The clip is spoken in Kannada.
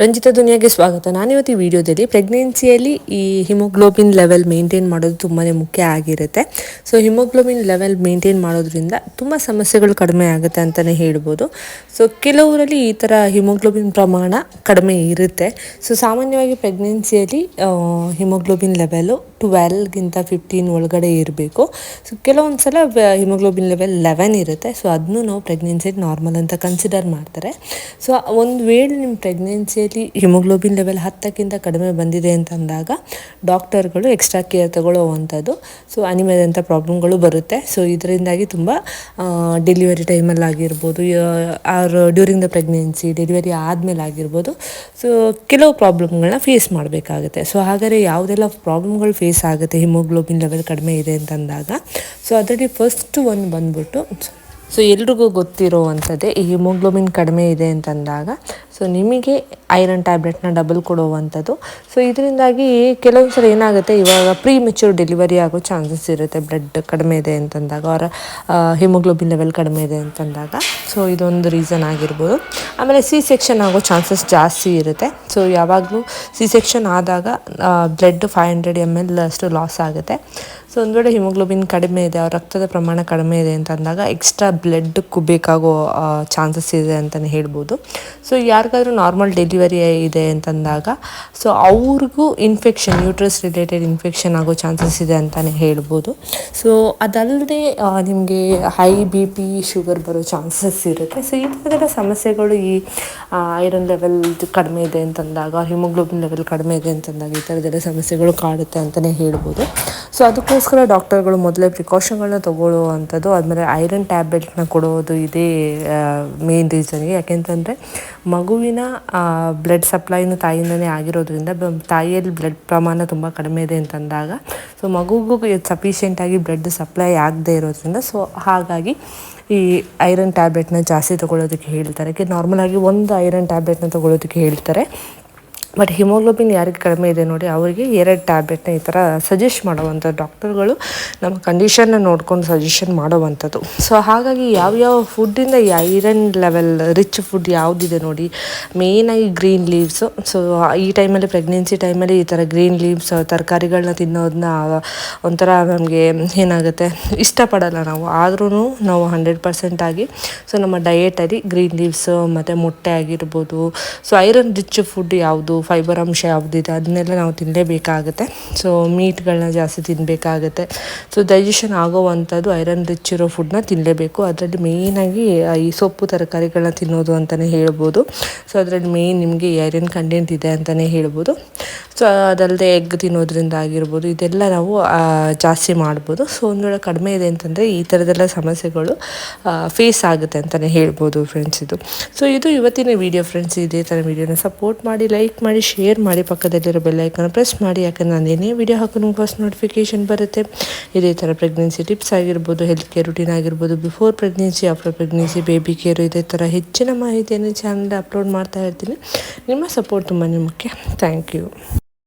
ರಂಜಿತಾ ದುನಿಯಾಗೆ ಸ್ವಾಗತ. ನಾನಿವತ್ತು ಈ ವಿಡಿಯೋದಲ್ಲಿ ಪ್ರೆಗ್ನೆನ್ಸಿಯಲ್ಲಿ ಈ ಹಿಮೋಗ್ಲೋಬಿನ್ ಲೆವೆಲ್ ಮೇಂಟೈನ್ ಮಾಡೋದು ತುಂಬಾ ಮುಖ್ಯ ಆಗಿರುತ್ತೆ. ಸೊ ಹಿಮೋಗ್ಲೋಬಿನ್ ಲೆವೆಲ್ ಮೇಂಟೈನ್ ಮಾಡೋದ್ರಿಂದ ತುಂಬ ಸಮಸ್ಯೆಗಳು ಕಡಿಮೆ ಆಗುತ್ತೆ ಅಂತಲೇ ಹೇಳ್ಬೋದು. ಸೊ ಕೆಲವರಲ್ಲಿ ಈ ಥರ ಹಿಮೋಗ್ಲೋಬಿನ್ ಪ್ರಮಾಣ ಕಡಿಮೆ ಇರುತ್ತೆ. ಸೊ ಸಾಮಾನ್ಯವಾಗಿ ಪ್ರೆಗ್ನೆನ್ಸಿಯಲ್ಲಿ ಹಿಮೋಗ್ಲೋಬಿನ್ ಲೆವೆಲು ಟ್ವೆಲ್ಗಿಂತ ಫಿಫ್ಟೀನ್ ಒಳಗಡೆ ಇರಬೇಕು. ಸೊ ಕೆಲವೊಂದು ಸಲ ಹಿಮೋಗ್ಲೋಬಿನ್ ಲೆವೆಲ್ ಲೆವೆನ್ ಇರುತ್ತೆ. ಸೊ ಅದನ್ನು ನಾವು ಪ್ರೆಗ್ನೆನ್ಸಿಯಲ್ಲಿ ನಾರ್ಮಲ್ ಅಂತ ಕನ್ಸಿಡರ್ ಮಾಡ್ತಾರೆ. ಸೊ ಒಂದು ವೇಳೆ ನಿಮ್ಮ ಪ್ರೆಗ್ನೆನ್ಸಿ ಹಿಮೋಗ್ಲೋಬಿನ್ ಲೆವೆಲ್ ಹತ್ತಕ್ಕಿಂತ ಕಡಿಮೆ ಬಂದಿದೆ ಅಂತಂದಾಗ ಡಾಕ್ಟರ್ಗಳು ಎಕ್ಸ್ಟ್ರಾ ಕೇರ್ ತಗೊಳ್ಳುವಂಥದ್ದು. ಸೊ ಅನಿಮದಂಥ ಪ್ರಾಬ್ಲಮ್ಗಳು ಬರುತ್ತೆ. ಸೊ ಇದರಿಂದಾಗಿ ತುಂಬ ಡೆಲಿವರಿ ಟೈಮಲ್ಲಿ ಆಗಿರ್ಬೋದು or during the pregnancy delivery ಆದಮೇಲೆ ಆಗಿರ್ಬೋದು. ಸೊ ಕೆಲವು ಪ್ರಾಬ್ಲಮ್ಗಳನ್ನ ಫೇಸ್ ಮಾಡಬೇಕಾಗುತ್ತೆ. ಸೊ ಹಾಗಾದರೆ ಯಾವುದೆಲ್ಲ ಪ್ರಾಬ್ಲಮ್ಗಳು ಫೇಸ್ ಆಗುತ್ತೆ ಹಿಮೋಗ್ಲೋಬಿನ್ ಲೆವೆಲ್ ಕಡಿಮೆ ಇದೆ ಅಂತಂದಾಗ ಸೊ ಅದರಲ್ಲಿ ಫಸ್ಟ್ ಒಂದು ಬಂದ್ಬಿಟ್ಟು ಸೊ ಎಲ್ರಿಗೂ ಗೊತ್ತಿರುವಂಥದ್ದೇ ಈ ಹಿಮೋಗ್ಲೋಬಿನ್ ಕಡಿಮೆ ಇದೆ ಅಂತಂದಾಗ. ಸೊ ನಿಮಗೆ ಐರನ್ ಟ್ಯಾಬ್ಲೆಟ್ನ ಡಬಲ್ ಕೊಡುವಂಥದ್ದು. ಸೊ ಇದರಿಂದಾಗಿ ಕೆಲವೊಂದು ಸಲ ಏನಾಗುತ್ತೆ, ಇವಾಗ ಪ್ರೀ ಮೆಚೂರ್ ಡೆಲಿವರಿ ಆಗೋ ಚಾನ್ಸಸ್ ಇರುತ್ತೆ ಬ್ಲಡ್ ಕಡಿಮೆ ಇದೆ ಅಂತಂದಾಗ ಅವರ ಹಿಮೋಗ್ಲೋಬಿನ್ ಲೆವೆಲ್ ಕಡಿಮೆ ಇದೆ ಅಂತಂದಾಗ. ಸೊ ಇದೊಂದು ರೀಸನ್ ಆಗಿರ್ಬೋದು. ಆಮೇಲೆ ಸಿ ಸೆಕ್ಷನ್ ಆಗೋ ಚಾನ್ಸಸ್ ಜಾಸ್ತಿ ಇರುತ್ತೆ. ಸೊ ಯಾವಾಗಲೂ ಸಿ ಸೆಕ್ಷನ್ ಆದಾಗ blood five hundred M L ಅಷ್ಟು ಲಾಸ್ ಆಗುತ್ತೆ. ಸೊ ಒಂದು ವೇಳೆ ಹಿಮೋಗ್ಲೋಬಿನ್ ಕಡಿಮೆ ಇದೆ, ಅವ್ರ ರಕ್ತದ ಪ್ರಮಾಣ ಕಡಿಮೆ ಇದೆ ಅಂತಂದಾಗ ಎಕ್ಸ್ಟ್ರಾ ಬ್ಲಡ್ ಬೇಕಾಗೋ ಚಾನ್ಸಸ್ ಇದೆ ಅಂತಲೇ ಹೇಳ್ಬೋದು. ಸೊ ಯಾರಿಗಾದ್ರೂ ನಾರ್ಮಲ್ ಡೆಲಿವರಿ ಇದೆ ಅಂತಂದಾಗ ಸೊ ಅವ್ರಿಗೂ ಇನ್ಫೆಕ್ಷನ್ ಯೂಟ್ರಸ್ ರಿಲೇಟೆಡ್ ಇನ್ಫೆಕ್ಷನ್ ಆಗೋ ಚಾನ್ಸಸ್ ಇದೆ ಅಂತಲೇ ಹೇಳ್ಬೋದು. ಸೊ ಅದಲ್ಲದೆ ನಿಮಗೆ ಹೈ ಬಿ ಪಿ ಶುಗರ್ ಬರೋ ಚಾನ್ಸಸ್ ಇರುತ್ತೆ. ಸೊ ಈ ಥರದ ಸಮಸ್ಯೆಗಳು ಈ ಐರನ್ ಲೆವೆಲ್ ಕಡಿಮೆ ಇದೆ ಅಂತಂದಾಗ, ಹಿಮೋಗ್ಲೋಬಿನ್ ಲೆವೆಲ್ ಕಡಿಮೆ ಇದೆ ಅಂತಂದಾಗ ಈ ಥರದ್ದೆಲ್ಲ ಸಮಸ್ಯೆಗಳು ಕಾಡುತ್ತೆ ಅಂತಲೇ ಹೇಳ್ಬೋದು. ಸೊ ಅದಕ್ಕೋಸ್ಕರ ಡಾಕ್ಟರ್ಗಳು ಮೊದಲೇ ಪ್ರಿಕಾಷನ್ಗಳನ್ನ ತೊಗೊಳ್ಳುವಂಥದ್ದು, ಆದಮೇಲೆ ಐರನ್ ಟ್ಯಾಬ್ಲೆಟ್ನ ಕೊಡೋದು ಇದೇ ಮೇನ್ ರೀಸನ್ಗೆ ಯಾಕೆಂತಂದರೆ, ಮಗುವಿನ ಬ್ಲಡ್ ಸಪ್ಲೈನು ತಾಯಿಯಿಂದನೇ ಆಗಿರೋದ್ರಿಂದ ತಾಯಿಯಲ್ಲಿ ಬ್ಲಡ್ ಪ್ರಮಾಣ ತುಂಬ ಕಡಿಮೆ ಇದೆ ಅಂತಂದಾಗ ಸೊ ಮಗುಗೂ ಸಫಿಷಿಯೆಂಟಾಗಿ ಬ್ಲಡ್ ಸಪ್ಲೈ ಆಗದೆ ಇರೋದ್ರಿಂದ ಸೊ ಹಾಗಾಗಿ ಈ ಐರನ್ ಟ್ಯಾಬ್ಲೆಟ್ನ ಜಾಸ್ತಿ ತೊಗೊಳೋದಕ್ಕೆ ಹೇಳ್ತಾರೆ. ನಾರ್ಮಲಾಗಿ ಒಂದು ಐರನ್ ಟ್ಯಾಬ್ಲೆಟ್ನ ತೊಗೊಳೋದಕ್ಕೆ ಹೇಳ್ತಾರೆ. ಬಟ್ ಹಿಮೋಗ್ಲೋಬಿನ್ ಯಾರಿಗೆ ಕಡಿಮೆ ಇದೆ ನೋಡಿ, ಅವರಿಗೆ ಎರಡು ಟ್ಯಾಬ್ಲೆಟ್ನ ಈ ಥರ ಸಜೆಸ್ಟ್ ಮಾಡುವಂಥ ಡಾಕ್ಟರ್ಗಳು ನಮ್ಮ ಕಂಡೀಷನ್ನ ನೋಡ್ಕೊಂಡು ಸಜೆಷನ್ ಮಾಡುವಂಥದ್ದು. ಸೊ ಹಾಗಾಗಿ ಯಾವ್ಯಾವ ಫುಡ್ಡಿಂದ ಐರನ್ ಲೆವೆಲ್ ರಿಚ್ ಫುಡ್ ಯಾವುದಿದೆ ನೋಡಿ ಮೇಯ್ನಾಗಿ ಗ್ರೀನ್ ಲೀವ್ಸು ಸೊ ಈ ಟೈಮಲ್ಲಿ ಪ್ರೆಗ್ನೆನ್ಸಿ ಟೈಮಲ್ಲಿ ಈ ಥರ ಗ್ರೀನ್ ಲೀವ್ಸ್ ತರಕಾರಿಗಳನ್ನ ತಿನ್ನೋದನ್ನ ಒಂಥರ ನಮಗೆ ಏನಾಗುತ್ತೆ? ಇಷ್ಟಪಡಲ್ಲ ನಾವು. ಆದ್ರೂ ನಾವು ಹಂಡ್ರೆಡ್ ಪರ್ಸೆಂಟಾಗಿ ಸೊ ನಮ್ಮ ಡಯೆಟಲ್ಲಿ ಗ್ರೀನ್ ಲೀವ್ಸು ಮತ್ತು ಮೊಟ್ಟೆ ಆಗಿರ್ಬೋದು. ಸೊ ಐರನ್ ರಿಚ್ ಫುಡ್ ಯಾವುದು? ಫೈಬರ್ ಅಂಶ ಯಾವುದಿದೆ ಅದನ್ನೆಲ್ಲ ನಾವು ತಿನ್ನಲೇಬೇಕಾಗುತ್ತೆ ಸೊ ಮೀಟ್ಗಳನ್ನ ಜಾಸ್ತಿ ತಿನ್ನಬೇಕಾಗುತ್ತೆ ಸೊ ಡೈಜೆಷನ್ ಆಗೋವಂಥದ್ದು ಐರನ್ ರಿಚ್ ಇರೋ ಫುಡ್ನ ತಿನ್ನಲೇಬೇಕು ಅದರಲ್ಲಿ ಮೇಯ್ನಾಗಿ ಈ ಸೊಪ್ಪು ತರಕಾರಿಗಳನ್ನ ತಿನ್ನೋದು ಅಂತಲೇ ಹೇಳ್ಬೋದು. ಸೊ ಅದರಲ್ಲಿ ಮೇಯ್ನ್ ನಿಮಗೆ ಐರನ್ ಕಂಟೆಂಟ್ ಇದೆ ಅಂತಲೇ ಹೇಳ್ಬೋದು. ಸೊ ಅದಲ್ಲದೆ ಎಗ್ ತಿನ್ನೋದ್ರಿಂದ ಆಗಿರ್ಬೋದು, ಇದೆಲ್ಲ ನಾವು ಜಾಸ್ತಿ ಮಾಡ್ಬೋದು. ಸೊ ಒಂದು ವೇಳೆ ಕಡಿಮೆ ಇದೆ ಅಂತಂದರೆ ಈ ಥರದೆಲ್ಲ ಸಮಸ್ಯೆಗಳು ಫೇಸ್ ಆಗುತ್ತೆ ಅಂತಲೇ ಹೇಳ್ಬೋದು ಫ್ರೆಂಡ್ಸ್ ಇದು. ಸೊ ಇದು ಇವತ್ತಿನ ವಿಡಿಯೋ ಫ್ರೆಂಡ್ಸ್ ಇದೇ ಥರ ವಿಡಿಯೋನ ಸಪೋರ್ಟ್ ಮಾಡಿ ಲೈಕ್ ಮಾಡಿ ಶೇರ್ ಮಾಡಿ, ಪಕ್ಕದಲ್ಲಿರೋ ಬೆಲ್ಲೈಕನ್ನು ಪ್ರೆಸ್ ಮಾಡಿ, ಯಾಕಂದರೆ ನಾನು ಏನೇ ವಿಡಿಯೋ ನಿಮ್ಗೆ ಫಸ್ಟ್ ನೋಟಿಫಿಕೇಷನ್ ಬರುತ್ತೆ. ಇದೇ ಥರ ಪ್ರೆಗ್ನೆನ್ಸಿ ಟಿಪ್ಸ್ ಆಗಿರ್ಬೋದು ಹೆಲ್ತ್ ಕೇರ್ ರುಟೀನ್ ಆಗಿರ್ಬೋದು before pregnancy after pregnancy baby care ಇದೇ ಥರ ಹೆಚ್ಚಿನ ಮಾಹಿತಿಯನ್ನು ಚಾನಲ್ ಅಪ್ಲೋಡ್ ಮಾಡ್ತಾ ಇರ್ತೀನಿ. ನಿಮ್ಮ ಸಪೋರ್ಟ್ ತುಂಬಾ ಮುಖ್ಯ ಥ್ಯಾಂಕ್ ಯು